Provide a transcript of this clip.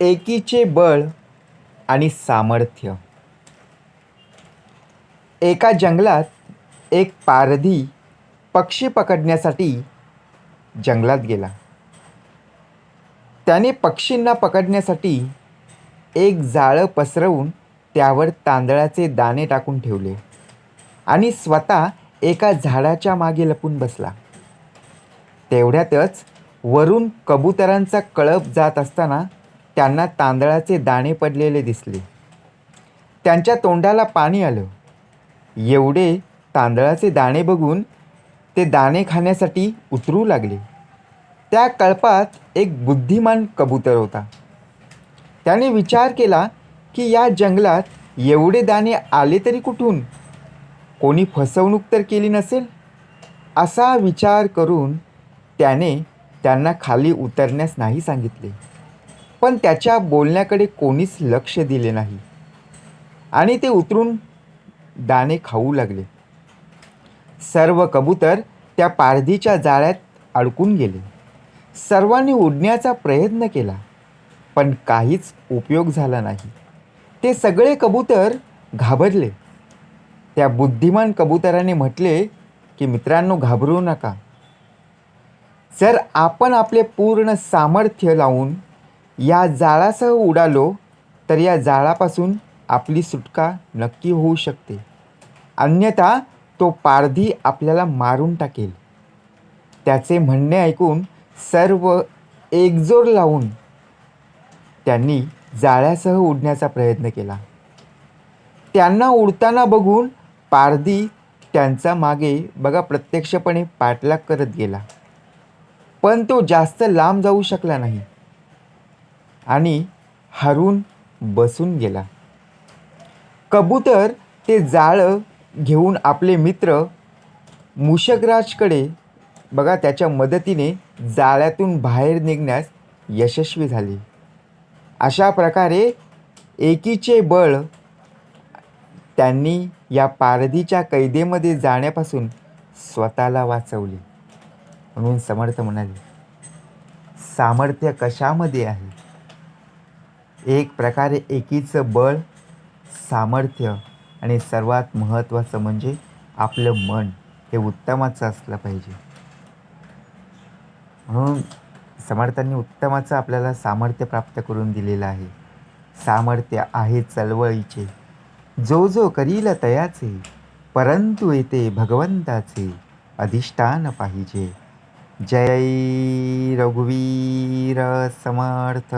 एकीचे बळ आणि सामर्थ्य. एका जंगलात एक पारधी पक्षी पकडण्यासाठी जंगलात गेला. त्याने पक्षींना पकडण्यासाठी एक जाळं पसरवून त्यावर तांदळाचे दाणे टाकून ठेवले आणि स्वतः एका झाडाच्या मागे लपून बसला. तेवढ्यातच वरून कबुतरांचा कळप जात असताना त्यांना तांदळाचे दाणे पडलेले दिसले. त्यांच्या तोंडाला पाणी आलं. एवढे तांदळाचे दाणे बघून ते दाणे खाण्यासाठी उतरू लागले. त्या कळपात एक बुद्धिमान कबूतर होता. त्याने विचार केला की या जंगलात एवढे दाणे आले तरी कुठून? कोणी फसवणूक तर केली नसेल? असा विचार करून त्याने त्यांना खाली उतरण्यास नाही सांगितले. पण त्याच्या बोलण्याकडे कोणीच लक्ष दिले नाही. आणि ते उतरून दाणे खाऊ लागले. सर्व कबूतर त्या पारधीच्या जाळ्यात अडकून गेले. सर्वांनी उडण्याचा प्रयत्न केला पण काहीच उपयोग झाला नाही. ते सगळे कबूतर घाबरले. त्या बुद्धिमान कबुतराने म्हटले की मित्रांनो घाबरू नका. जर आपण आपले पूर्ण सामर्थ्य लावून या जाळासह उडालो तर या जाळापासून आपली सुटका नक्की होऊ शकते. अन्यथा तो पारधी आपल्याला मारून टाकेल. त्याचे म्हणणे ऐकून सर्व एकजोर लावून त्यांनी जाळ्यासह उडण्याचा प्रयत्न केला. त्यांना उडताना बघून पारधी त्यांचा मागे बघा प्रत्यक्षपणे पाठलाग करत गेला. पण तो जास्त लांब जाऊ शकला नाही. आणि हरून बसून गेला. कबूतर ते जाळं घेऊन आपले मित्र मुशकराजकडे बघा त्याच्या मदतीने जाळ्यातून बाहेर निघण्यास यशस्वी झाले. अशा प्रकारे एकीचे बळ त्यांनी या पारधीच्या कैदेमध्ये जाण्यापासून स्वतःला वाचवले. म्हणून समर्थ म्हणाले सामर्थ्य कशामध्ये आहे? एक प्रकारे एकीचं बळ सामर्थ्य आणि सर्वात महत्त्वाचं म्हणजे आपलं मन हे उत्तमाचं असलं पाहिजे. म्हणून समर्थांनी उत्तमाचं आपल्याला सामर्थ्य प्राप्त करून दिलेलं आहे. सामर्थ्य आहे चळवळीचे. जो जो करील तयाचे परंतु येते भगवंताचे अधिष्ठान पाहिजे. जय रघुवीर समर्थ.